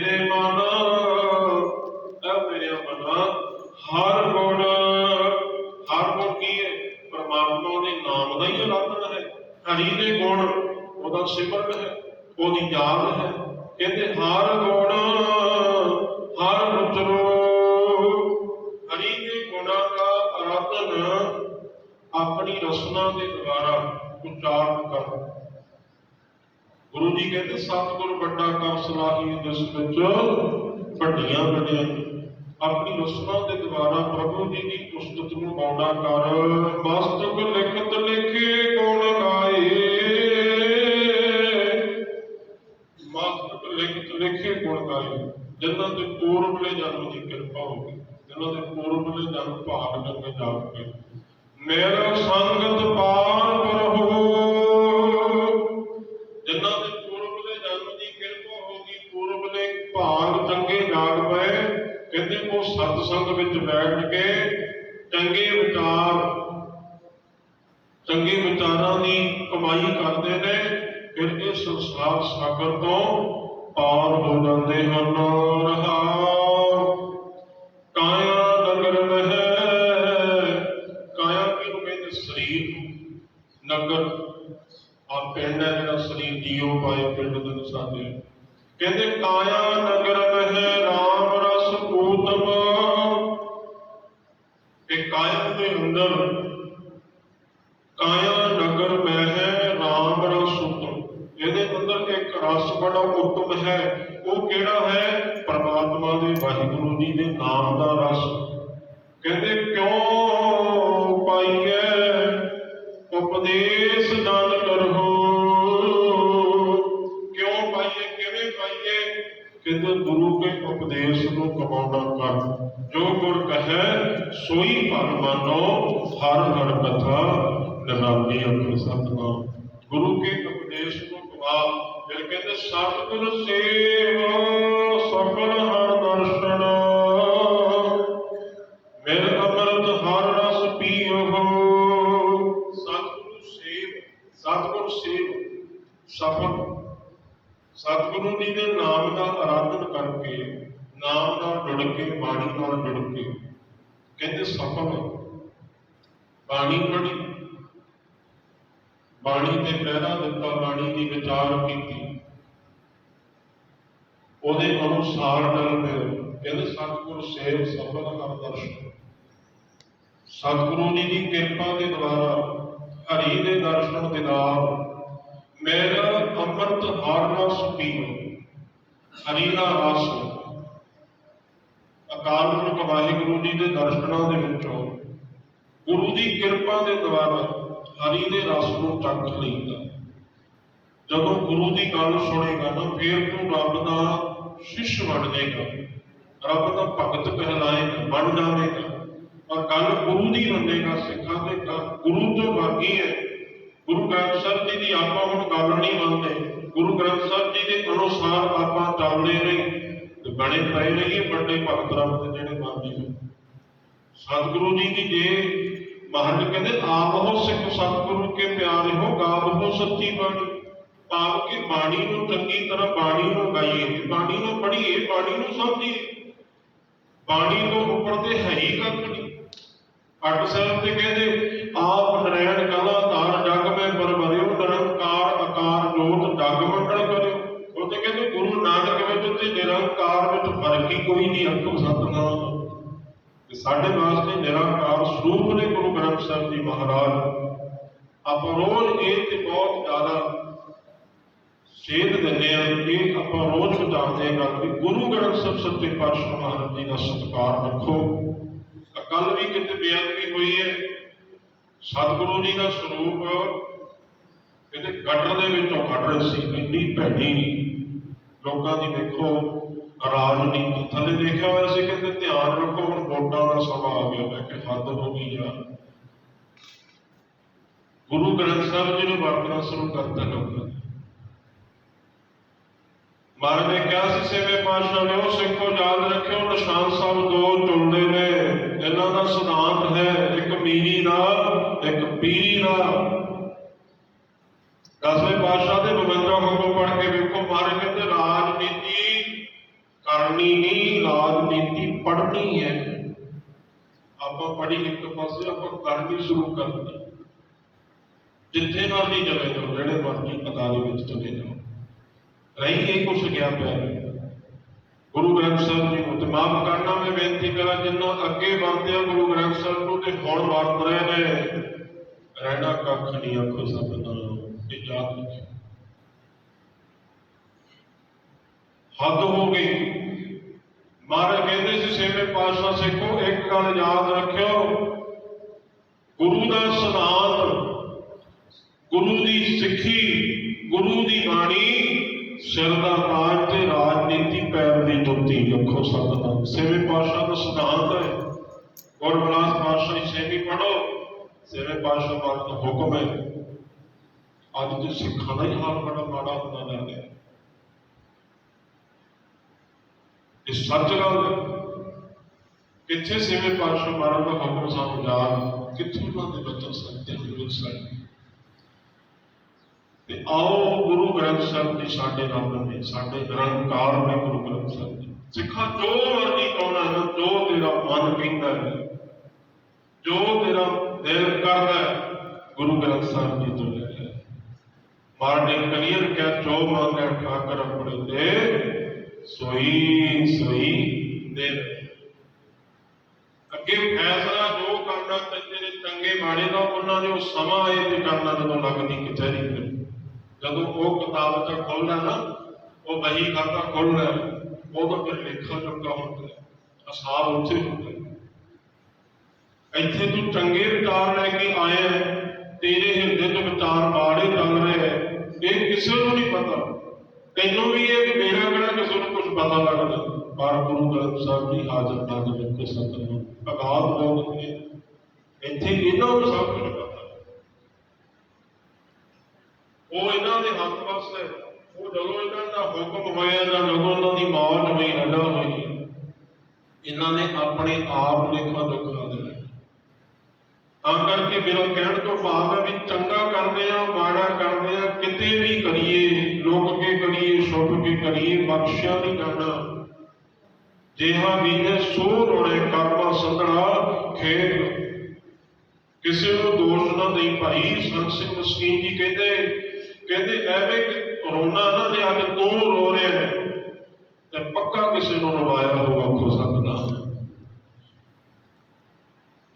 ਮੇਰੇ ਮਨ ਐ ਮੇਰੇ ਮਨ ਹਰ ਗੁਣ ਹਰ ਗੁਣ ਕੀ ਹੈ? ਪਰਮਾਤਮਾ ਦੇ ਨਾਮ ਦਾ ਹੀ ਆਰਾਧਨਾ ਹੈ। ਹਰੀ ਦੇ ਗੁਣ, ਉਹਦਾ ਸਿਮਰਨ ਹੈ, ਉਹਦੀ ਯਾਦ ਹੈ। ਕਹਿੰਦੇ, ਹਰ ਗੁਣ, ਹਰ ਉਚਰੋ ਹਰੀ ਦੇ ਗੁਣਾਂ ਦਾ ਆਰਾਧਨ ਆਪਣੀ ਰਸਨਾ ਦੇ ਦੁਆਰਾ ਉਚਾਰਨ ਕਰੋ। ਗੁਰੂ ਜੀ ਕਹਿੰਦੇ, ਸਤਿਗੁਰ ਵੱਡਾ ਕਰ ਸਲਾਹੀ ਜਿਸ ਵਿੱਚ ਵੱਡੀਆਂ ਵੱਡੀਆਂ ਆਪਣੀ ਰਸਨਾ ਦੇ ਦੁਆਰਾ ਪ੍ਰਭੂ ਜੀ ਦੀ ਉਸਤਤ ਨੂੰ ਗਾਉਣਾ ਕਰ। ਮਸਤਕ ਲਿਖਤ ਲਿਖੇ ਗੁਣ ਗਾਏ ਮਸਤਕ ਲਿਖਤ ਲਿਖੇ ਗੁਣ ਗਾਏ ਜਿਨ੍ਹਾਂ ਦੇ ਪੂਰਬਲੇ ਜਨਮ ਦੀ ਕਿਰਪਾ ਹੋ ਗਈ, ਜਿਨ੍ਹਾਂ ਦੇ ਪੂਰਬਲੇ ਜਨਮ ਭਾਗ ਜੰਗੇ ਜਾਪ ਕੇ ਮੇਰਾ ਸੰਗਤ ਪਾਰ ਕਰੋ ਜਿਨ੍ਹਾਂ ਕਹਿੰਦੇ ਉਹ ਸਤ ਸੰਗ ਵਿੱਚ ਬੈਠ ਕੇ ਚੰਗੇ ਵਿਚਾਰ, ਚੰਗੇ ਵਿਚਾਰਾਂ ਦੀ ਕਮਾਈ ਕਰਦੇ ਨੇ, ਫਿਰ ਇਹ ਸੰਸਾਰ ਸਾਗਰ ਤੋਂ ਪਾਰ ਹੋ ਜਾਂਦੇ ਹਨ। ਰਹਾਉ ਕਾਇਆ ਨਗਰ ਮਹਿ, ਕਾਇਆ ਕਿਹਨੂੰ ਕਹਿੰਦੇ ਸਰੀਰ ਨਗਰ ਆ ਪਿੰਡ ਹੈ ਜਿਹੜਾ ਸਰੀਰ ਜੀਉ ਪਾਏ ਪਿੰਡ ਦੇ ਨਸਾਦੇ ਕਹਿੰਦੇ ਕਾਇਆ ਨਗਰ ਮਹਿ ਅੰਦਰ ਕਾਇਆ ਨਗਰ ਮਹਿ RAM ਰਸ ਉਤਮ ਇਹਦੇ ਅੰਦਰ ਇੱਕ ਰਸ ਬੜਾ ਉਤਮ ਹੈ। ਉਹ ਕਿਹੜਾ ਹੈ? ਪਰਮਾਤਮਾ ਦੇ ਵਾਹਿਗੁਰੂ ਜੀ ਦੇ ਨਾਮ ਦਾ ਰਸ। ਕਹਿੰਦੇ, ਕਿਉਂ ਪਾਈਐ? ਉਪਦੇਸ਼ ਦਾਨ ਕਰੋ ਕਿਉਂ ਪਾਈਏ ਕਿਵੇਂ ਪਾਈਏ ਕਹਿੰਦੇ ਗੁਰੂ ਕੇ ਉਪਦੇਸ਼ ਨੂੰ ਕਮਾਉਣਾ ਕਰ। ਜੋ ਗੁਰ ਕਹੈ, ਸੋਈ ਭਰ ਮਾਨੋ, ਹਰ ਹਰ ਕਥਾ ਨਿਰਾਲੀ ਅੰਤਰ ਸਤਨਾਮ ਗੁਰੂ ਕੇ ਉਪਦੇਸ਼ ਨੂੰ ਕਮਾ ਫਿਰ ਕਹਿੰਦੇ, ਸਤਿਗੁਰ ਸੇਵ ਸਫਲ ਹਰ ਦਰਸ਼ਨ। ਮੇਰ ਅਮਰਤ ਹਰ ਰਸ ਪੀਓ। ਸਤਿਗੁਰੂ ਸੇਵ, ਸਤਿਗੁਰ ਸੇਵ। ਸਫਲ ਸਤਿਗੁਰੂ ਜੀ ਦੇ ਨਾਮ ਦਾ ਆਰਾਧਨ ਕਰਕੇ, ਨਾਮ ਨਾਲ ਜੁੜ ਕੇ, ਬਾਣੀ ਨਾਲ ਜੁੜ ਕੇ, ਕਹਿੰਦੇ ਸਫਲ ਬਾਣੀ ਪੜ੍ਹੀ। ਬਾਣੀ ਤੇ ਪਹਿਰਾ ਦਿੱਤਾ, ਬਾਣੀ ਦੀ ਵਿਚਾਰ ਕੀਤੀ। ਉਹਦੇ ਅਨੁਸਾਰ ਚੱਲਦੇ ਕਹਿੰਦੇ ਸਤਿਗੁਰ ਸੇਵ ਸਫਲ ਹਰ ਦਰਸ਼ਨ। ਸਤਿਗੁਰੂ ਜੀ ਦੀ ਕਿਰਪਾ ਦੇ ਦੁਆਰਾ ਹਰੀ ਦੇ ਦਰਸ਼ਨ ਦੇ ਨਾਲ ਮੇਰਾ ਅੰਮ੍ਰਿਤ ਹਰ ਰਸ ਪੀਓ ਰਸ ਅਕਾਲ ਪੁਰਖ ਵਾਹਿਗੁਰੂ ਜੀ ਦੇ ਦਰਸ਼ਨਾਂ ਦੇ ਵਿੱਚੋਂ ਗੁਰੂ ਦੀ ਕਿਰਪਾ ਦੇ ਦੁਆਰਾ ਹਰੀ ਦੇ ਰਸ ਨੂੰ ਚੱਖ ਲਈਦਾ। ਜਦੋਂ ਗੁਰੂ ਦੀ ਗੱਲ ਸੁਣੇਗਾ ਨਾ, ਫੇਰ ਤੂੰ ਰੱਬ ਦਾ ਸ਼ਿਸ਼ ਬਣ ਜਾਏਗਾ ਰੱਬ ਦਾ ਭਗਤ ਕਹਿਲਾਏਗਾ ਬਣ ਜਾਵੇਗਾ ਔਰ ਗੱਲ ਗੁਰੂ ਦੀ ਮੰਨੇਗਾ, ਸਿੱਖਾਂ ਦੇ ਗੁਰੂ ਤੋਂ ਬਾਕੀ ਹੈ। ਗੁਰੂ ਗ੍ਰੰਥ ਸਾਹਿਬ ਜੀ ਦੀ ਆਪਾਂ ਹੁਣ ਗੱਲ ਨਹੀਂ ਮੰਨਦੇ। ਗੁਰੂ ਗ੍ਰੰਥ ਸਾਹਿਬ ਜੀ ਦੇ ਅਨੁਸਾਰ ਆਪਾਂ ਚੱਲਦੇ ਨਹੀਂ ਤੇ ਬਣੇ ਪਏ ਰਹੀਏ ਵੱਡੇ ਭਗਤ ਰੱਬ ਦੇ ਜਿਹੜੇ ਮੰਨਦੇ ਨੇ ਸਤਿਗੁਰੂ ਜੀ ਦੀ ਜੇ ਮਹਾਰਾਜ ਕਹਿੰਦੇ, ਆਪ ਹੋ ਸਿੱਖ ਸਤਿਗੁਰੂ ਕੇ ਪਿਆਰੇ ਹੋ ਗਾਵ ਹੋ ਸੱਚੀ ਬਾਣੀ। ਭਾਵ ਕਿ ਬਾਣੀ ਨੂੰ ਚੰਗੀ ਤਰ੍ਹਾਂ ਬਾਣੀ ਨੂੰ ਗਾਈਏ, ਬਾਣੀ ਨੂੰ ਪੜ੍ਹੀਏ, ਬਾਣੀ ਨੂੰ ਸਮਝੀਏ। ਬਾਣੀ ਤੋਂ ਉੱਪਰ ਤੇ ਹੈ ਹੀ ਕੱਖ ਨਹੀਂ। ਅੱਡ ਸਾਹਿਬ ਤੇ ਕਹਿੰਦੇ ਆਪ ਨਰੈਣ ਕਲਾ ਧਾਰ ਜਗ ਮੈਂ ਪਰਵਰਿਓ ਨਿਰੰਕਾਰ ਆਕਾਰ ਜੋਤ ਜਗ ਮੰਡਲ ਕਰਿਓ। ਉਹ ਤੇ ਕਹਿੰਦੇ, ਗੁਰੂ ਨਾਨਕ ਵਿੱਚ ਤੇ ਨਿਰੰਕਾਰ ਵਿੱਚ ਫ਼ਰਕ ਹੀ ਕੋਈ ਨਹੀਂ ਅੰਤਮ ਸਤਨਾਮ ਤੇ। ਸਾਡੇ ਵਾਸਤੇ ਨਿਰੰਕਾਰ ਸਰੂਪ ਨੇ ਗੁਰੂ ਗ੍ਰੰਥ ਸਾਹਿਬ ਜੀ ਮਹਾਰਾਜ। ਆਪਾਂ ਰੋਜ਼ ਇਹ ਤੇ ਬਹੁਤ ਜ਼ਿਆਦਾ ਸੇਧ ਦਿੰਦੇ ਆ ਇਹ ਆਪਾਂ ਰੋਜ਼ ਵਿਚਾਰਦੇ ਹਾਂ ਗੱਲ ਗੁਰੂ ਗ੍ਰੰਥ ਸਾਹਿਬ ਸੱਚੇ ਪਾਤਸ਼ਾਹ ਮਹਾਰਾਜ ਜੀ ਦਾ ਸਤਿਕਾਰ ਰੱਖੋ। ਕੱਲ ਵੀ ਕਿਤੇ ਬੇਅਦਬੀ ਹੋਈ ਹੈ ਸਤਿਗੁਰੂ ਜੀ ਦਾ ਸਰੂਪ ਇਹਦੇ ਗਟਰ ਦੇ ਵਿੱਚੋਂ ਕੱਢ ਰਹੇ ਸੀ, ਇੰਨੀ ਭੈੜੀ ਲੋਕਾਂ ਦੀ ਦੇਖੋ ਰਾਜਨੀਤੀ ਥੱਲੇ ਦੇਖਿਆ ਹੋਇਆ ਸੀ ਕਹਿੰਦੇ ਧਿਆਨ ਰੱਖੋ, ਹੁਣ ਵੋਟਾਂ ਦਾ ਸਮਾਂ ਆ ਗਿਆ, ਮੈਂ ਕਿ ਹੱਦ ਹੋ ਗਈ ਯਾਰ ਗੁਰੂ ਗ੍ਰੰਥ ਸਾਹਿਬ ਜੀ ਨੂੰ ਵਰਤਣਾ ਸ਼ੁਰੂ ਕਰਤਾ ਲੋਕਾਂ ਮਹਾਰਾਜ ਨੇ ਕਿਹਾ ਸੀ, ਸੇਵੇ ਪਾਤਸ਼ਾਹ ਨੇ ਉਹ ਸਿੱਖੋ, ਯਾਦ ਰੱਖਿਓ, ਨਿਸ਼ਾਨ ਸਾਹਿਬ ਦੋ ਚੁਣਦੇ ਨੇ। ਇਹਨਾਂ ਦਾ ਸਿਧਾਂਤ ਹੈ ਇੱਕ ਮੀਰੀ ਇੱਕ ਪੀਰੀ ਦਾ ਦਸਵੇਂ ਪਾਤਸ਼ਾਹ ਦੇ 52 ਹੁਕਮ ਪੜ੍ਹ ਕੇ ਵੇਖੋ ਮਹਾਰਾਜ ਕਹਿੰਦੇ ਰਾਜਨੀਤੀ ਕਰਨੀ ਨਹੀਂ, ਰਾਜਨੀਤੀ ਪੜ੍ਹਨੀ ਹੈ। ਆਪਾਂ ਪੜ੍ਹੀ ਇੱਕ ਪਾਸੇ, ਆਪਾਂ ਕਰਨੀ ਸ਼ੁਰੂ ਕਰਨੀ। ਜਿੱਥੇ ਮਰਜ਼ੀ ਚਲੇ ਜਾਓ, ਜਿਹੜੇ ਮਰਜ਼ੀ ਅਦਾਰੇ ਵਿੱਚ ਚਲੇ ਜਾਓ। ਰਹੀ ਇਹ ਕੁਛ ਗਿਆ ਪਿਆ। ਗੁਰੂ ਗ੍ਰੰਥ ਸਾਹਿਬ ਜੀ ਨੂੰ ਤੇ ਕਰਨਾ ਮੈਂ ਬੇਨਤੀ ਕਰਾਂ ਜਿੰਨਾ ਅੱਗੇ ਵਰਤਿਆ ਗੁਰੂ ਗ੍ਰੰਥ ਸਾਹਿਬ ਨੂੰ ਤੇ ਹੁਣ ਵਰਤ ਰਹੇ ਨੇ। ਰਹਿਣਾ ਕੱਖ ਨਹੀਂ, ਆਖੋ ਸਭ ਨਾਲ ਇਹ ਯਾਦ ਰੱਖਿਓ ਹੱਦ ਹੋ ਗਈ। ਮਹਾਰਾਜ ਕਹਿੰਦੇ ਸੀ ਛੇਵੇਂ ਪਾਤਸ਼ਾਹ ਸਿੱਖੋ, ਇੱਕ ਗੱਲ ਯਾਦ ਰੱਖਿਓ। ਗੁਰੂ ਦਾ ਸਿਧਾਂਤ ਗੁਰੂ ਦੀ ਸਿੱਖੀ, ਗੁਰੂ ਦੀ ਬਾਣੀ ਸਿਰ ਦਾ ਤਾਜ ਤੇ ਰਾਜਨੀਤੀ ਪੈਰ ਦੀ ਜੁੱਤੀ ਰੱਖੋ ਸਤਨਾਮ। ਛੇਵੇਂ ਪਾਤਸ਼ਾਹ ਦਾ ਸਿਧਾਂਤ ਹੈ। ਗੁਰਬਲਾਸ ਪਾਤਸ਼ਾਹ ਦੀ ਛੇਵੀਂ ਪੜੋ ਛੇਵੇਂ ਪਾਤਸ਼ਾਹ ਦਾ ਹੁਕਮ ਹੈ। ਅੱਜ ਦੇ ਸਿੱਖਾਂ ਦਾ ਹੀ ਹਾਲ ਬੜਾ ਮਾੜਾ ਹੁੰਦਾ ਜਾ ਰਿਹਾ। ਇਹ ਸੱਚ ਗੱਲ ਹੈ। ਕਿੱਥੇ ਛੇਵੇਂ ਪਾਤਸ਼ਾਹ ਮਾਰਨ ਦਾ ਹੁਕਮ ਸਾਨੂੰ ਯਾਦ? ਕਿੱਥੇ ਉਹਨਾਂ ਦੇ ਬਚਨ ਸੱਚੇ ਹਜ਼ੂਰ ਸਾਡੇ ਤੇ ਆਓ ਗੁਰੂ ਗ੍ਰੰਥ ਸਾਹਿਬ ਜੀ ਸਾਡੇ ਰੱਬ ਨੇ, ਸਾਡੇ ਨਿਰੰਕਾਰ ਨੇ ਗੁਰੂ ਗ੍ਰੰਥ ਸਾਹਿਬ ਜੀ। ਸਿੱਖਾ, ਜੋ ਮਰਜ਼ੀ ਕਹਣਾ ਹੈ, ਜੋ ਤੇਰਾ ਮਨ ਕਹਿੰਦਾ ਹੈ, ਜੋ ਤੇਰਾ ਦਿਲ ਕਰਦਾ ਹੈ, ਗੁਰੂ ਗ੍ਰੰਥ ਸਾਹਿਬ ਜੀ ਤੋਂ ਲੈ ਲੈ। ਮਹਾਰਾਜ ਕਲੀਅਰ ਕਿਹਾ, ਜੋ ਮੰਗੈ ਠਾਕਰ ਆਪਣੇ ਤੇ, ਸੋਈ ਸੋਈ ਦੇ ਅੱਗੇ ਫੈਸਲਾ ਜੋ ਕਰਨਾ ਤੇ ਜਿਹੜੇ ਚੰਗੇ ਮਾੜੇ ਦਾ, ਉਹਨਾਂ ਨੇ ਉਹ ਸਮਾਂ ਇਹ ਤੇ ਕਰਨਾ ਜਦੋਂ ਲੱਗਦੀ ਕਚਹਿਰੀ ਜਦੋਂ ਉਹ ਕਿਤਾਬ ਚ ਖੋਲਣਾ ਨਾ, ਉਹ ਬਹੀ ਖਾਤਾ ਖੋਲਣਾ ਉਦੋਂ ਫਿਰ ਲੇਖਾ ਚੁੱਕਾ ਹੁੰਦਾ ਹੈ। ਉੱਥੇ ਹੁੰਦਾ ਇੱਥੇ ਤੂੰ ਚੰਗੇ ਵਿਚਾਰ ਲੈ ਕੇ ਆਇਆ ਤੇਰੇ ਹਿਰਦੇ ਚ ਵਿਚਾਰ ਮਾੜੇ ਚੱਲ ਰਹੇ ਇਹ ਕਿਸੇ ਨੂੰ ਨਹੀਂ ਪਤਾ। ਤੈਨੂੰ ਵੀ ਇਹ ਕਿ ਮੇਰਾ ਕਿਹੜਾ ਕਿਸੇ ਨੂੰ ਕੁਝ ਪਤਾ ਲੱਗਦਾ? ਪਰ ਗੁਰੂ ਗ੍ਰੰਥ ਸਾਹਿਬ ਦੀ ਹਾਜ਼ਰ ਨਾਜ਼ਰ ਸਤਿ ਸਤਿਗੁਰੂ ਅਗਾਧ ਲੋਕ ਨੇ ਇੱਥੇ ਇਹਨਾਂ ਨੂੰ ਸਭ ਕੁਝ ਪਤਾ। ਉਹ ਇਹਨਾਂ ਦੇ ਹੱਥ ਵਸ ਹੈ। ਉਹ ਜਦੋਂ ਇਹਨਾਂ ਦਾ ਹੁਕਮ ਹੋਇਆ ਜਾਂ ਜਦੋਂ ਉਹਨਾਂ ਦੀ ਮੌਤ ਹੋਈ ਹੱਡਾ ਹੋਈ, ਇਹਨਾਂ ਨੇ ਆਪਣੇ ਆਪ ਲੇਖਾ ਜੋਖਾ ਦੇਣਾ ਤਾਂ ਕਰਕੇ ਮੇਰਾ ਕਹਿਣ ਤੋਂ ਭਾਵ ਹੈ ਵੀ ਚੰਗਾ ਕਰਦੇ ਆ ਮਾੜਾ ਕਰਦੇ ਆ ਕਿਤੇ ਵੀ ਕਰੀਏ, ਲੁਕ ਕੇ ਕਰੀਏ ਛੁਪ ਕੇ ਕਰੀਏ, ਬਖਸ਼ਿਆ ਨਹੀਂ ਜਾਣਾ ਜਿਹਾ ਵੀਨੇ ਸੋ ਰੋਣੇ ਕਰਮਾ ਸੰਧੜਾ ਖੇਤ। ਕਿਸੇ ਨੂੰ ਦੋਸ਼ ਨਾ ਦੇਈ ਭਾਈ, ਸੰਤ ਸਿੰਘ ਮਸਕੀਨ ਜੀ ਕਹਿੰਦੇ ਕਹਿੰਦੇ ਐਵੇਂ ਕਿ ਰੋਣਾ ਨਾ ਜੇ ਅੱਜ ਤੂੰ ਰੋ ਰਿਹਾ ਹੈ ਤੇ ਪੱਕਾ ਕਿਸੇ ਨੂੰ ਰਵਾਇਆ ਹੋਊਗਾ ਹੋ ਸਕਦਾ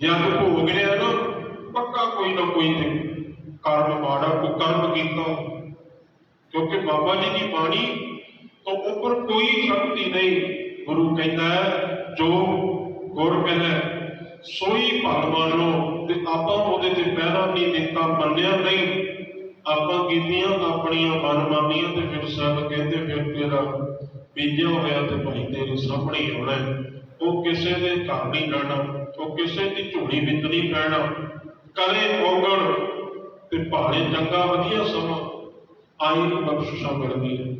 ਜੇ ਅੱਜ ਭੋਗ ਰਿਹਾ ਨਾ ਪੱਕਾ ਕੋਈ ਨਾ ਕੋਈ ਕਰਮ ਮਾੜਾ ਕੋ ਕਰਮ ਕੀਤਾ ਕਿਉਂਕਿ ਬਾਬਾ ਜੀ ਦੀ ਬਾਣੀ ਤੋਂ ਉੱਪਰ ਕੋਈ ਸ਼ਕਤੀ ਨਹੀਂ ਗੁਰੂ ਕਹਿੰਦਾ ਹੈ, ਜੋ ਗੁਰ ਕਹਿੰਦਾ ਸੋਈ ਭਲ ਤੇ ਆਪਾਂ ਉਹਦੇ ਤੇ ਪਹਿਰਾ ਨਹੀਂ ਦਿੱਤਾ ਮੰਨਿਆ ਨਹੀਂ। ਆਪਾਂ ਕੀਤੀਆਂ ਆਪਣੀਆਂ ਮਨਮਾਨੀਆਂ ਤੇ ਫਿਰ ਸਭ ਕਹਿੰਦੇ ਫਿਰ ਤੇਰਾ ਬੀਜਿਆ ਹੋਇਆ ਤੇ ਭਾਈ ਤੇਰੇ ਸਾਹਮਣੇ ਹੀ ਆਉਣਾ ਉਹ ਕਿਸੇ ਦੇ ਘਰ ਨਹੀਂ ਜਾਣਾ ਉਹ ਕਿਸੇ ਦੀ ਝੋਲੀ ਵਿੱਚ ਨਹੀਂ ਪੈਣਾ। ਕਰੇ ਔਗਣ ਤੇ ਭਾਲੇ ਚੰਗਾ ਵਧੀਆ ਸਮਾਂ ਆਈ ਨੂੰ ਬਖਸ਼ਿਸ਼ਾਂ ਮਿਲਦੀ ਹੈ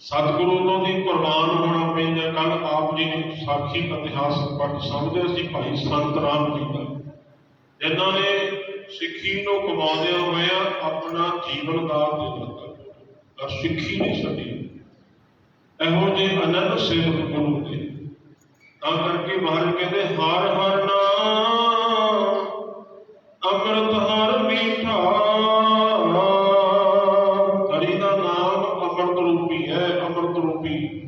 ਸਤਿਗੁਰੂ ਉਹਨਾਂ ਦੀ ਕੁਰਬਾਨ ਹੋਣਾ ਪੈਂਦਾ ਕੱਲ ਆਪ ਜੀ ਨੇ ਸਾਖੀ ਇਤਿਹਾਸ ਪੜ੍ਹ ਸਮਝਦੇ ਸੀ, ਭਾਈ ਸੰਤ ਰਾਮ ਜੀ ਦਾ ਜਿਨ੍ਹਾਂ ਨੇ ਸਿੱਖੀ ਨੂੰ ਕਮਾਉਂਦਿਆਂ ਹੋਇਆਂ ਆਪਣਾ ਜੀਵਨ ਦਾਨ ਦੇ ਦਿੱਤਾ। ਪਰ ਸਿੱਖੀ ਨਹੀਂ ਛੱਡੀ। ਇਹੋ ਜਿਹੇ ਅਨੰਦ ਸੇਵਕ ਗੁਰੂ ਦੇ ਤਾਂ ਕਰਕੇ ਮਹਾਰਾਜ ਕਹਿੰਦੇ, ਹਰ ਹਰ ਨਾਮ, ਅੰਮ੍ਰਿਤ ਹਰ ਮੀਠਾ। ਹਰੀ ਦਾ ਨਾਮ ਅੰਮ੍ਰਿਤ ਰੂਪੀ ਹੈ, ਅੰਮ੍ਰਿਤ ਰੂਪੀ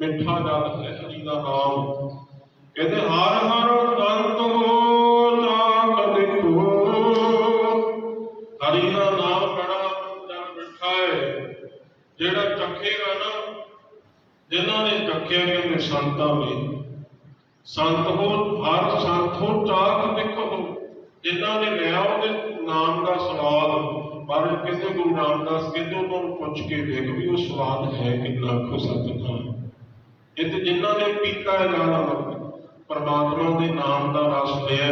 ਮਿੱਠਾ ਜਲ ਹੈ, ਹਰੀ ਦਾ ਨਾਮ। ਕਹਿੰਦੇ, ਹਰ ਹਰ ਸੰਤਾਂ ਨੇ ਸੰਤ ਹੋ, ਹਰ ਸੰਤ ਹੋ ਚਾਖ ਦੇਖੋ ਜਿਨ੍ਹਾਂ ਨੇ ਲਿਆ ਉਹਦੇ ਨਾਮ ਦਾ ਸਵਾਦ, ਪਰ ਕਹਿੰਦੇ ਗੁਰੂ ਰਾਮਦਾਸ ਕਹਿੰਦੇ ਉਹਨਾਂ ਪੁੱਛ ਕੇ ਵੇਖ ਵੀ ਉਹ ਸਵਾਦ ਹੈ ਕਿੰਨਾ ਖੋ ਸਤਿਨਾਮ। ਇਹ ਤੇ ਜਿਨ੍ਹਾਂ ਨੇ ਪੀਤਾ ਹੈ ਜਾਣਾ ਪਰਮਾਤਮਾ ਦੇ ਨਾਮ ਦਾ ਰਸ ਲਿਆ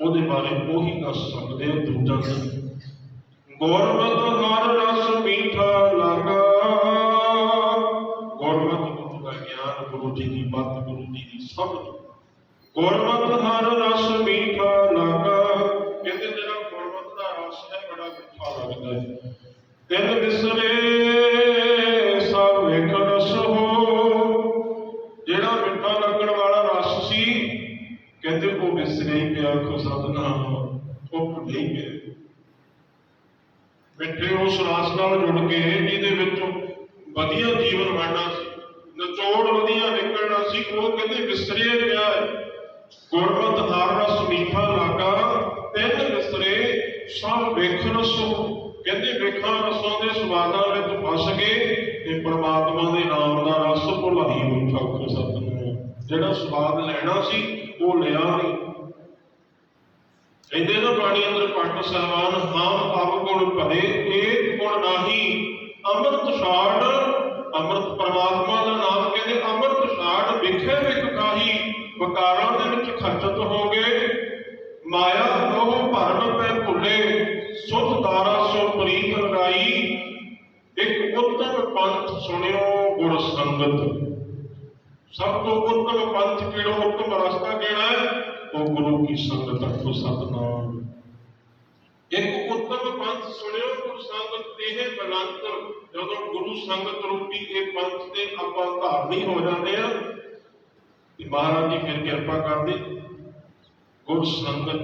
ਉਹਦੇ ਬਾਰੇ ਉਹੀ ਦੱਸ ਸਕਦੇ ਹੋ ਦੂਜਾ। ਨਹੀਂ ਗੁਰਮਤਿ ਹਰ ਰਸ ਮੀਠਾ ਲਾਗਾ ਗੁਰੂ ਦੀ ਮੱਤ, ਗੁਰੂ ਜੀ ਦੀ ਸਮਝ ਗੁਰਮਤਿ ਹਰ ਰਸ ਮੀਠਾ ਲਾਗਾ ਕਹਿੰਦੇ ਜਿਹੜਾ ਗੁਰਮਤਿ ਦਾ ਰਸ ਹੈ, ਬੜਾ ਮਿੱਠਾ ਲੱਗਦਾ ਹੈ। ਤਿੰਨ ਵਿਸਰੇ ਸਭ ਇੱਕ ਰਸ ਹੋ। ਜਿਹੜਾ ਮਿੱਠਾ ਲੱਗਣ ਵਾਲਾ ਰਸ ਸੀ, ਕਹਿੰਦੇ ਉਹ ਵਿਸਰੇ ਹੀ ਪਿਆ, ਕੋ ਸਤਨਾਮ ਉਹ ਭੁੱਲੇ ਗਏ ਮਿੱਠੇ ਉਸ ਰਸ ਨਾਲ ਜੁੜ ਕੇ, ਜਿਹਦੇ ਵਿੱਚੋਂ ਵਧੀਆ ਜੀਵਨ ਵਾਣਾ ਨਚੋੜ ਵਧੀਆ ਨਿਕਲਣਾ ਸੀ, ਉਹ ਕਹਿੰਦੇ ਵਿਸਰੇ ਪਿਆ ਗੁਰਮਤ ਹਰ ਰਸ ਲਾਗਾ ਤਿੰਨ ਵਿਸਰੇ ਸਭ ਵੇਖਣ ਸੋ ਕਹਿੰਦੇ ਵੇਖਾਂ ਰਸਾਂ ਦੇ ਸਵਾਦਾਂ ਵਿੱਚ ਫਸ ਗਏ ਤੇ ਪ੍ਰਮਾਤਮਾ ਦੇ ਨਾਮ ਦਾ ਰਸ ਭੁਲਾਈ ਮਿੱਠਾ ਕੋ ਸਤਨਾਮ ਜਿਹੜਾ ਸਵਾਦ ਲੈਣਾ ਸੀ, ਉਹ ਲਿਆ ਨਹੀਂ। ਕਹਿੰਦੇ ਨਾ ਬਾਣੀ ਅੰਦਰ ਪੱਟ ਸਹਿਬਾਨ, ਹਾਂ ਆਪ ਗੁਣ ਭਰੇ, ਏਕ ਗੁਣ ਨਾਹੀ, ਅੰਮ੍ਰਿਤ ਛਾੜ ਅੰਮ੍ਰਿਤ ਪਰਮਾਤਮਾ ਦਾ ਨਾਮ ਕਹਿੰਦੇ, ਅੰਮ੍ਰਿਤ ਛਾੜ ਵਿਖੇ ਵਿਖ ਕਾਹੀ ਵਿਕਾਰਾਂ ਦੇ ਵਿੱਚ ਖਰਚਤ ਹੋ ਗਏ। ਮਾਇਆ ਲੋਹ ਭਰਨ ਪੈ ਭੁੱਲੇ, ਸੁਧ ਦਾਰਾ ਸੋ ਪ੍ਰੀਤ ਲਗਾਈ। ਇੱਕ ਉੱਤਮ ਪੰਥ ਸੁਣਿਓ ਗੁਰ ਸੰਗਤ। ਸਭ ਤੋਂ ਉੱਤਮ ਪੰਥ ਕਿਹੜਾ, ਉੱਤਮ ਰਸਤਾ ਕਿਹੜਾ ਹੈ? ਉਹ ਗੁਰੂ ਕੀ ਸੰਗਤ ਅਖੋ ਸਤਨਾਮ। ਇੱਕ ਸੁਣਿਓ ਗੁਰੂ ਸੰਗਤ ਇਹ ਬਲੰਤ, ਜਦੋਂ ਗੁਰੂ ਸੰਗਤ ਰੂਪੀ ਇਹ ਪੰਥ ਤੇ ਆਪਾਂ ਧਾਰਨੀ ਹੋ ਜਾਂਦੇ ਆ ਤੇ ਮਹਾਰਾਜ ਜੀ ਫਿਰ ਕਿਰਪਾ ਕਰਦੇ ਗੁਰ ਸੰਗਤ,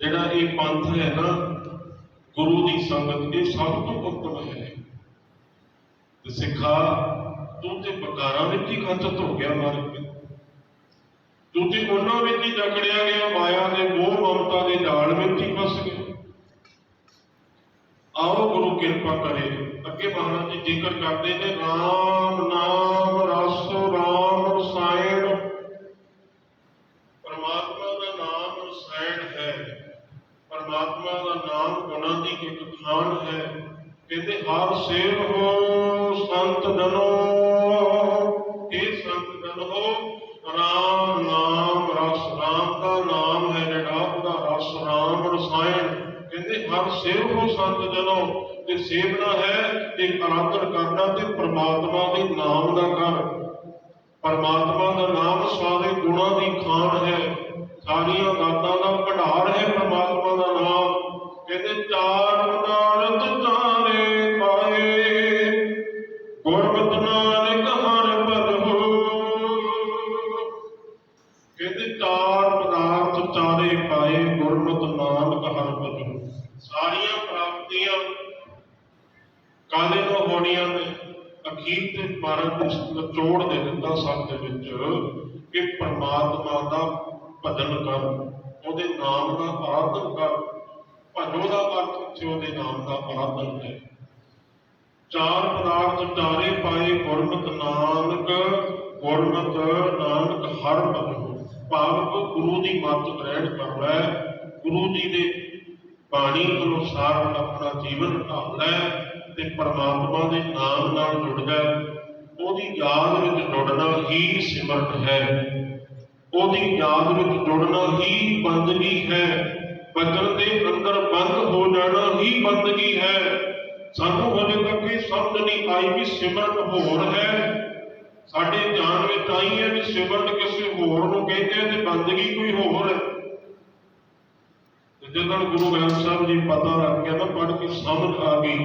ਜਿਹੜਾ ਇਹ ਪੰਥ ਹੈ ਨਾ, ਗੁਰੂ ਦੀ ਸੰਗਤ ਇਹ ਸਭ ਤੋਂ ਉੱਤਮ ਹੈ। ਤੇ ਸਿੱਖਾ, ਤੂੰ ਤੇ ਬਕਾਰਾਂ ਵਿੱਚ ਹੀ ਖਚਤ ਹੋ ਗਿਆ ਮਾਰ ਤੂੰ ਤੇ ਉਹਨਾਂ ਵਿੱਚ ਹੀ ਜਕੜਿਆ ਗਿਆ, ਮਾਇਆ ਦੇ ਮੋਹ ਮਮਤਾ ਦੇ ਜਾਲ ਵਿੱਚ ਹੀ ਫਸ ਗਿਆ। ਆਓ ਗੁਰੂ ਕਿਰਪਾ ਕਰੇ। ਅੱਗੇ ਮਹਾਰਾਜ ਜੀ ਜ਼ਿਕਰ ਕਰਦੇ ਨੇ RAM ਨਾਮ ਰਸ RAM ਰਸਾਇਣ। ਪਰਮਾਤਮਾ ਦਾ ਨਾਮ ਰਸਾਇਣ ਹੈ। ਪਰਮਾਤਮਾ ਦਾ ਨਾਮ ਗੁਣਾਂ ਦੀ ਇੱਕ ਖਾਨ ਹੈ। ਕਹਿੰਦੇ, ਹਰ ਸੇਵ ਹੋ ਸੰਤ ਜਨੋ। ਇਹ ਸੰਤ ਜਨੋ, ਰਾਮ ਨਾਮ ਰਸ, ਰਾਮ ਦਾ ਨਾਮ ਹੈ ਜਿਹੜਾ, ਉਹਦਾ ਰਸ, ਰਾਮ ਰਸਾਇਣ। ਕਹਿੰਦੇ ਹਰ ਸੇਵ ਸੰਤ ਜਨੋ। ਤੇ ਸੇਵਨਾ ਹੈ ਤੇ ਆਰਾਧਨ ਕਰਨਾ ਤੇ ਪ੍ਰਮਾਤਮਾ ਦੇ ਨਾਮ ਦਾ ਕਰ। ਪਰਮਾਤਮਾ ਦਾ ਨਾਮ ਸਾਰੇ ਗੁਣਾਂ ਦੀ ਖਾਨ ਹੈ। ਸਾਰੀਆਂ ਦਾਤਾਂ ਦਾ ਭੰਡਾਰ ਹੈ ਪਰਮਾਤਮਾ ਦਾ ਨਾਮ। ਕਹਿੰਦੇ ਚਾਰ ਪਦਾਰਥ ਚਾਰੇ ਮਹਾਰਾਜ ਨੇ ਨਿਚੋੜ ਦੇ ਦਿੱਤਾ ਸਭ ਦੇ ਵਿੱਚ ਕਿ ਪ੍ਰਮਾਤਮਾ ਦਾ ਭਜਨ ਕਰ, ਉਹਦੇ ਨਾਮ ਦਾ ਆਰਾਧਨ ਕਰ, ਭਜੋ ਦਾ ਅਰਥ ਇੱਥੇ ਉਹਦੇ ਨਾਮ ਦਾ ਆਰਾਧਨ ਹੈ ਚਾਰ ਪਦਾਰਥ ਚਾਰੇ ਪਾਏ ਗੁਰਮਤਿ ਨਾਨਕ ਗੁਰਮਤਿ ਨਾਨਕ ਹਰ ਭਜੋ। ਭਾਵ ਗੁਰੂ ਦੀ ਮੱਤ ਗ੍ਰਹਿਣ ਕਰ ਲੈ, ਗੁਰੂ ਜੀ ਦੇ ਬਾਣੀ ਅਨੁਸਾਰ ਆਪਣਾ ਜੀਵਨ ਢਾਲ ਲੈ ਤੇ ਪਰਮਾਤਮਾ ਦੇ ਨਾਮ ਨਾਲ ਜੁੜਦਾ ਹੈ ਉਹਦੀ ਯਾਦ ਵਿੱਚ ਜੁੜਨਾ ਹੀ ਸਿਮਰਤ ਹੈ। ਉਹਦੀ ਯਾਦ ਵਿੱਚ ਜੁੜਨਾ ਹੀ ਬੰਦਗੀ ਹੈ। ਬਚਨ ਦੇ ਅੰਦਰ ਬੰਦ ਹੋ ਜਾਣਾ ਹੀ ਬੰਦਗੀ ਹੈ। ਸਾਨੂੰ ਹਜੇ ਤੱਕ ਇਹ ਸਮਝ ਨਹੀਂ ਆਈ ਵੀ ਸਿਮਰਨ ਹੋਰ ਹੈ। ਸਾਡੇ ਜਾਣ ਵਿੱਚ ਆਈ ਹੈ ਵੀ ਸਿਮਰਨ ਕਿਸੇ ਹੋਰ ਨੂੰ ਕਹਿੰਦੇ ਆ ਤੇ ਬੰਦਗੀ ਕੋਈ ਹੋਰ ਹੈ। ਜਦੋਂ ਗੁਰੂ ਗ੍ਰੰਥ ਸਾਹਿਬ ਜੀ ਪਤਾ ਲੱਗ ਗਿਆ ਨਾ ਪੜ੍ਹ ਕੇ ਸਮਝ ਆ ਗਈ।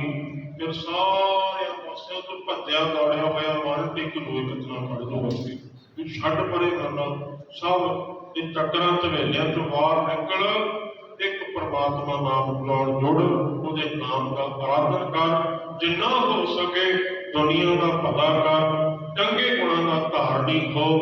ਫਿਰ ਸਾਰੇ ਪਾਸਿਆਂ ਤੋਂ ਭੱਜਿਆ ਦੌੜਿਆ ਹੋਇਆ ਮਨ ਟਿਕ ਲੋਏ ਕਤਨਾ ਫੜ ਦੋ ਬਸੀ ਵੀ ਛੱਡ ਪਰੇ ਕਰਨਾ ਸਭ ਇਹ ਚੱਕਰਾਂ ਝਵੇਲਿਆਂ ਚੋਂ ਬਾਹਰ ਨਿਕਲ, ਇੱਕ ਪ੍ਰਮਾਤਮਾ ਨਾਮ ਬੁਲਾਉਣ ਜੁੜ, ਉਹਦੇ ਨਾਮ ਦਾ ਆਰਾਧਨ ਕਰ। ਜਿੰਨਾ ਹੋ ਸਕੇ ਦੁਨੀਆ ਦਾ ਪਤਾ ਕਰ। ਚੰਗੇ ਗੁਣਾਂ ਦਾ ਧਾਰਨੀ ਹੋ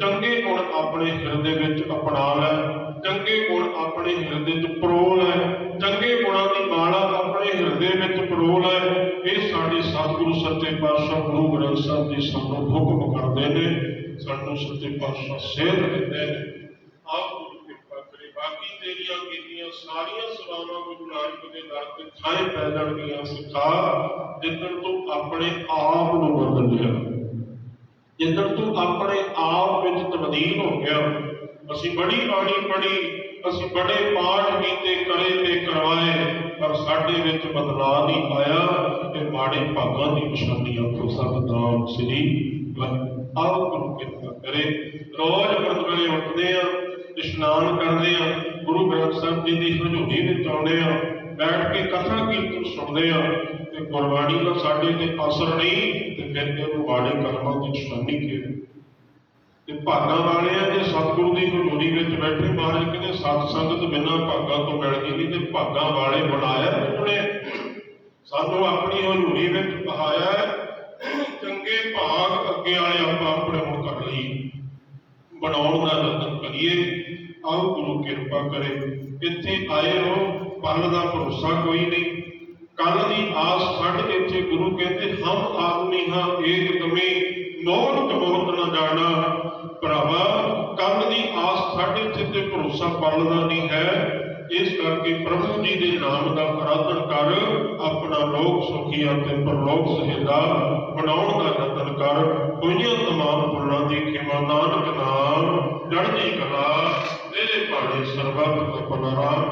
ਚੰਗੇ ਗੁਣ ਆਪਣੇ ਹਿਰਦੇ ਵਿੱਚ ਅਪਣਾ ਲੈ। ਚੰਗੇ ਗੁਣ ਆਪਣੇ ਹਿਰਦੇ ਚ ਪਰੋਲ ਹੈ। ਚੰਗੇ ਗੁਣਾਂ ਦੀ ਮਾਲਾ ਆਪਣੇ ਹਿਰਦੇ ਵਿੱਚ ਪਰੋ ਲੈ ਇਹ ਸਾਡੇ ਸਤਿਗੁਰੂ ਸੱਚੇ ਪਾਤਸ਼ਾਹ ਗੁਰੂ ਗ੍ਰੰਥ ਸਾਹਿਬ ਜੀ ਸਾਨੂੰ ਹੁਕਮ ਕਰਦੇ ਨੇ। ਸਾਨੂੰ ਸੱਚੇ ਪਾਤਸ਼ਾਹ ਸੇਧ ਦਿੰਦੇ ਨੇ। ਆਪ ਗੁਰੂ ਕਿਰਪਾ ਕਰੇ। ਬਾਕੀ ਤੇਰੀਆਂ ਕੀਤੀਆਂ ਸਾਰੀਆਂ ਸੇਵਾਵਾਂ ਗੁਰੂ ਨਾਨਕ ਦੇ ਦਰ ਤੇ ਥਾਂ ਪੈ ਜਾਣਗੀਆਂ ਸਿਖਾ। ਜਿੱਦਣ ਤੋਂ ਆਪਣੇ ਆਪ ਨੂੰ ਬਦਲ ਲਿਆ। ਜਿੱਦਣ ਤੋਂ ਆਪਣੇ ਆਪ ਵਿੱਚ ਤਬਦੀਲ ਹੋ ਗਿਆ ਅਸੀਂ ਬੜੀ ਬਾਣੀ ਪੜ੍ਹੀ, ਅਸੀਂ ਬੜੇ ਪਾਠ ਕੀਤੇ, ਕਰੇ ਤੇ ਕਰਵਾਏ, ਪਰ ਸਾਡੇ ਵਿੱਚ ਬਦਲਾਅ ਨਹੀਂ ਆਇਆ ਇਹ ਮਾੜੇ ਭਾਗਾਂ ਦੀ ਨਿਸ਼ਾਨੀ ਆਖੋ, ਸਤਨਾਮ ਸ੍ਰੀ ਆਓ ਗੁਰੂ ਕਿਰਪਾ ਕਰੇ। ਰੋਜ਼ ਅੰਮ੍ਰਿਤ ਵੇਲੇ ਉੱਠਦੇ ਆ ਇਸ਼ਨਾਨ ਕਰਦੇ ਆ ਗੁਰੂ ਗ੍ਰੰਥ ਸਾਹਿਬ ਜੀ ਦੀ ਹਜ਼ੂਰੀ ਵਿੱਚ ਆਉਂਦੇ ਆ ਬੈਠ ਕੇ ਕਥਾ ਕੀਰਤਨ ਸੁਣਦੇ ਆ ਤੇ ਗੁਰਬਾਣੀ ਦਾ ਸਾਡੇ ਤੇ ਅਸਰ ਨਹੀਂ ਤੇ ਫਿਰ ਇਹਨੂੰ ਮਾੜੇ ਕਰਮਾਂ ਦੀ ਨਿਸ਼ਾਨੀ ਕਿਹੜੀ ਤੇ ਭਾਗਾਂ ਵਾਲੇ ਆ ਜੇ ਸਤਿਗੁਰੂ ਦੀ ਹਜ਼ੂਰੀ ਵਿੱਚ ਬੈਠੇ, ਮਹਾਰਾਜ ਕਹਿੰਦੇ ਸਤ ਸੰਗਤ ਬਿਨਾਂ ਭਾਗਾਂ ਤੋਂ ਮਿਲਦੀ ਨਹੀਂ ਤੇ ਭਾਗਾਂ ਵਾਲੇ ਬਣਾਇਆ ਉਹਨੇ ਸਾਨੂੰ ਆਪਣੀ ਹਜ਼ੂਰੀ ਵਿੱਚ ਬਹਾਇਆ ਚੰਗੇ ਭਾਗ ਅੱਗੇ ਵਾਲੇ ਆਪਾਂ ਆਪਣੇ ਹੁਣ ਕਰ ਲਈ। ਬਣਾਉਣ ਦਾ ਯਤਨ ਕਰੀਏ। ਆਓ ਗੁਰੂ ਕਿਰਪਾ ਕਰੇ। ਇੱਥੇ ਆਏ ਹੋ, ਪਲ ਦਾ ਭਰੋਸਾ ਕੋਈ ਨਹੀਂ। ਕੱਲ ਦੀ ਆਸ ਛੱਡ ਇੱਥੇ ਗੁਰੂ ਕਹਿੰਦੇ, ਹਮ ਆਦਮੀ ਹਾਂ, ਏਕ ਦਮੇ ਮੌਤ ਮੌਤ ਨਾ ਜਾਣਾ। ਭਰਾਵਾ ਕੱਲ ਦੀ ਆਸ ਛੱਡ ਇੱਥੇ ਤੇ ਭਰੋਸਾ ਪਲ ਨਹੀਂ ਹੈ। ਇਸ ਕਰਕੇ ਪ੍ਰਭੂ ਜੀ ਦੇ ਨਾਮ ਦਾ ਆਰਾਧਨ ਕਰ, ਆਪਣਾ ਲੋਕ ਸੁਖੀਆ ਤੇ ਪਰਲੋਕ ਸਹਿਦਾ ਬਣਾਉਣ ਦਾ ਯਤਨ ਕਰ। ਹੋਈਆਂ ਤਮਾਮ ਫੁੱਲਾਂ ਦੀ ਖਿਮਾ ਨਾਨਕ ਨਾਮ ਜੜਦੀ ਕਲਾ, ਤੇਰੇ ਭਾਣੇ ਸਰਬੱਤ ਕਪਨਾਰਾ